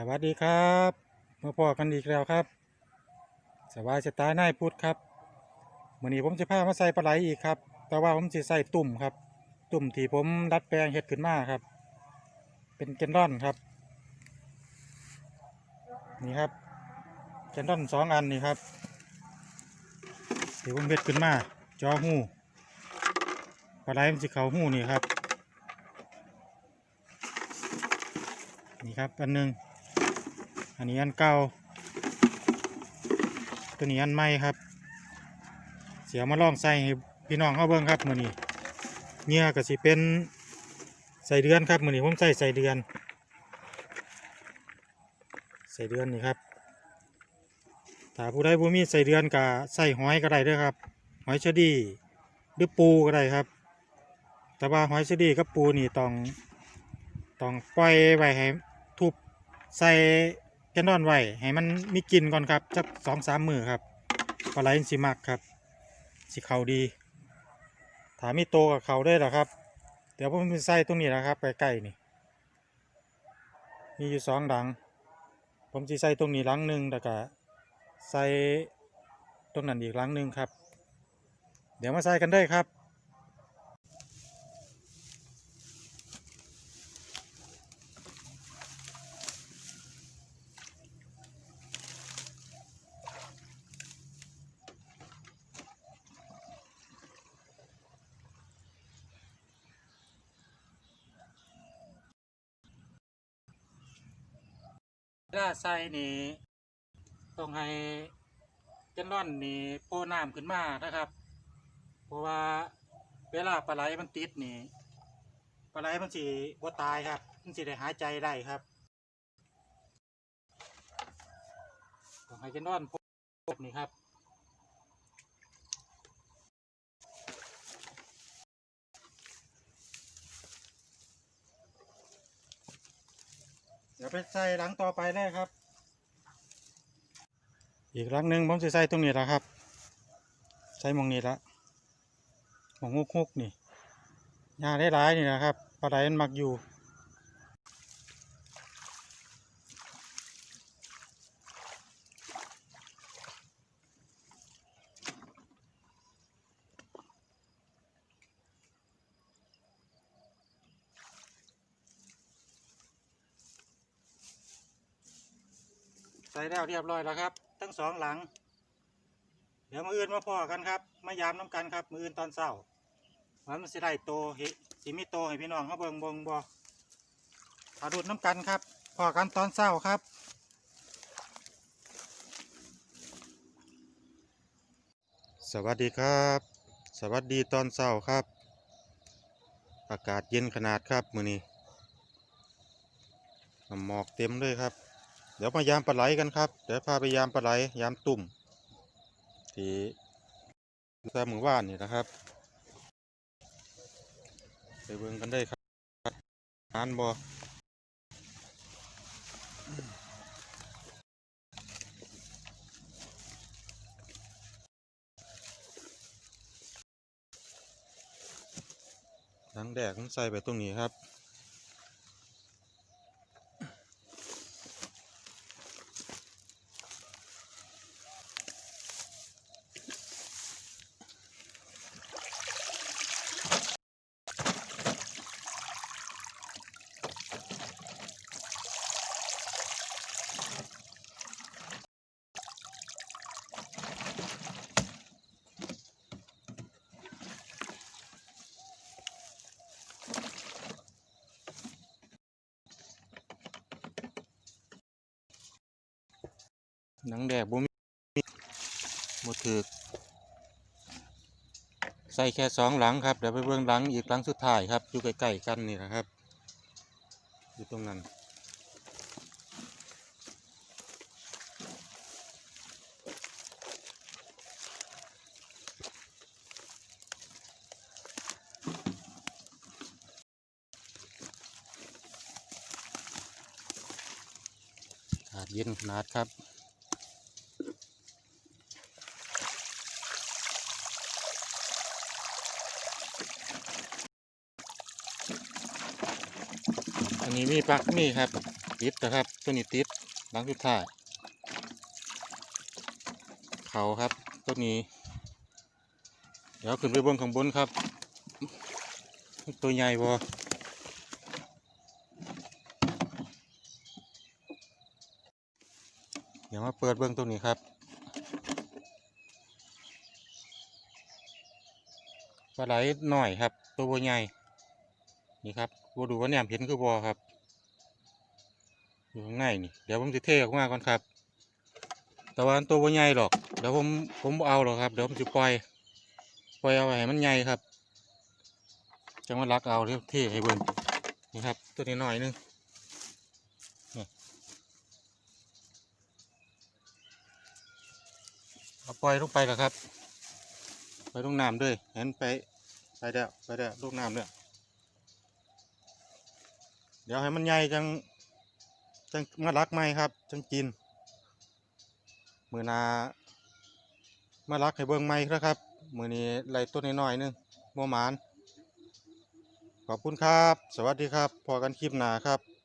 สวัสดีครับมาพอกันอีกแล้วครับสบายสไตล์นายพุทธครับวันนี้ผมจะพามาใส่ปลาไหลอีกครับ แต่ว่าผมจะใส่ตุ่มครับ ตุ่มที่ผมดัดแปลงเห็ดขึ้นมาครับ เป็นเกนดอนครับ นี่ครับเกนดอนสองอันนี่ครับที่ผมเห็ดขึ้นมาจอหูปลาไหลมันจะเข่าหูนี่ครับ นี่ครับอันหนึ่ง อันนี้อันเก่าตัวนี้อันใหม่ครับ เสียมาลองใส่ให้พี่น้องเข้าเบิ่งครับมือนี้เหงื่อก็สิเป็นใส่เดือนครับมือนี้ผมใส่ใส่เดือน ใส่เดือนนี่ครับถ้าผู้ใดผู้มีใส่เดือนก็ใส่หอยก็ได้เด้วยครับ หอยเชอรี่หรือปูก็ได้ครับ แต่ว่าหอยเชอรี่กับปูนี่ต้องต้องปล่อยไว้ให้ทุบใส่ แกนนอนไว้ให้มันมีกลิ่นก่อนครับจักสองสามมือครับปลาไหลสิมักครับสิเขาดี ถามมีโตกับเขาได้หรอครับ เดี๋ยวผมจะใส่ตรงนี้นะครับใกล้ๆนี่มีอยู่สองดัง ผมจะใส่ตรงนี้หลังหนึ่งแล้วก็ใส่ตรงนั้นอีกหลังหนึ่งครับ เดี๋ยวมาใส่กันได้ครับ เวลาใส่นี่ต้องให้เจนร่อนนี่โปน้ำขึ้นมานะครับ เพราะว่าเวลาปลาไหลมันติดนี่ปลาไหลมันสิบ่ตายครับมันสิได้หายใจได้ครับต้องให้เจนร่อนโปนี่ครับ เดี๋ยวไปใส่หลังต่อไปเลยครับ อีกหลังหนึ่งผมจะใส่ตรงนี้แล้วครับ ใส่หมองนี้ละหมองงุกๆนี่หญ้าได้หลายนี่นะครับปลาไหลมันมักอยู่ ส่แล้วเรียบร้อยแล้วครับ ทั้งสองหลัง เดี๋ยวมาอื่นมาพอกันครับ มายามน้ำกันครับ มืออื่นตอนเช้าว่ามันสิได้โตเห็สิมีโตให้พี่น้องเขาเบิงเบิงบ่อาดูดน้ำกันครับพอกันตอนเช้าครับสวัสดีครับ สวัสดีตอนเช้าครับ อากาศเย็นขนาดครับ มือนี้หมอกเต็มเลยครับ เดี๋ยวมายามปลาไหลกันครับ เดี๋ยวพาไปยามปลาไหลยามตุ่มที่แซ่มือว่านนี่นะครับ ไปเบิ่งกันได้ครับนานบ่หลังแดกผมใส่ไปตรงนี้ครับ หนังแดกบ่มีบ่ถือกใส่แค่สองหลังครับเดี๋ยวไปเบิ่งหลังอีกหลังสุดท้ายครับ อยู่ใกล้ๆกันนี่นะครับ อยู่ตรงนั้นอากาศเย็นขนาดครับ อันนี้มีปลักมีครับ ติดนะครับ ตัวนี้ติดหลังสุดท้ายเขาครับต้นนี้ เดี๋ยวขึ้นไปบนข้างบนครับ ตัวใหญ่บ่เดี๋ยวมาเปิดเบื้องตัวนี้ครับปลาไหลหน่อยครับ ตัวใหญ่นี่ครับ บัวดูว่าเนี่ยเห็นคือบัวครับอยู่ข้างในนี่เดี๋ยวผมจะเทออกมาก่อนครับแต่ว่านตัวบัวใหญ่หรอกเดี๋ยวผมผมเอาหรอกครับเดี๋ยวผมจะปล่อยปล่อยเอาไว้ให้มันใหญ่ครับจังหวะรักเอาเรียบเท่ให้เบิ่งนี่ครับ ตัวนี้หน่อยนึงนี่เอาปล่อยลงไปแล้วครับ ไปลงน้ำด้วยเห็นไปไปแล้วไปแล้วลงน้ำเนี่ย เดี๋ยวให้มันใหญ่จัง จังมารักไหมครับ จังกิน มือนามารักให้เบิ่งไหมครับ มือนี้ไล่ต้นน้อยๆนึงโมหมาน ขอบคุณครับ สวัสดีครับ พอกันคลิปหนาครับ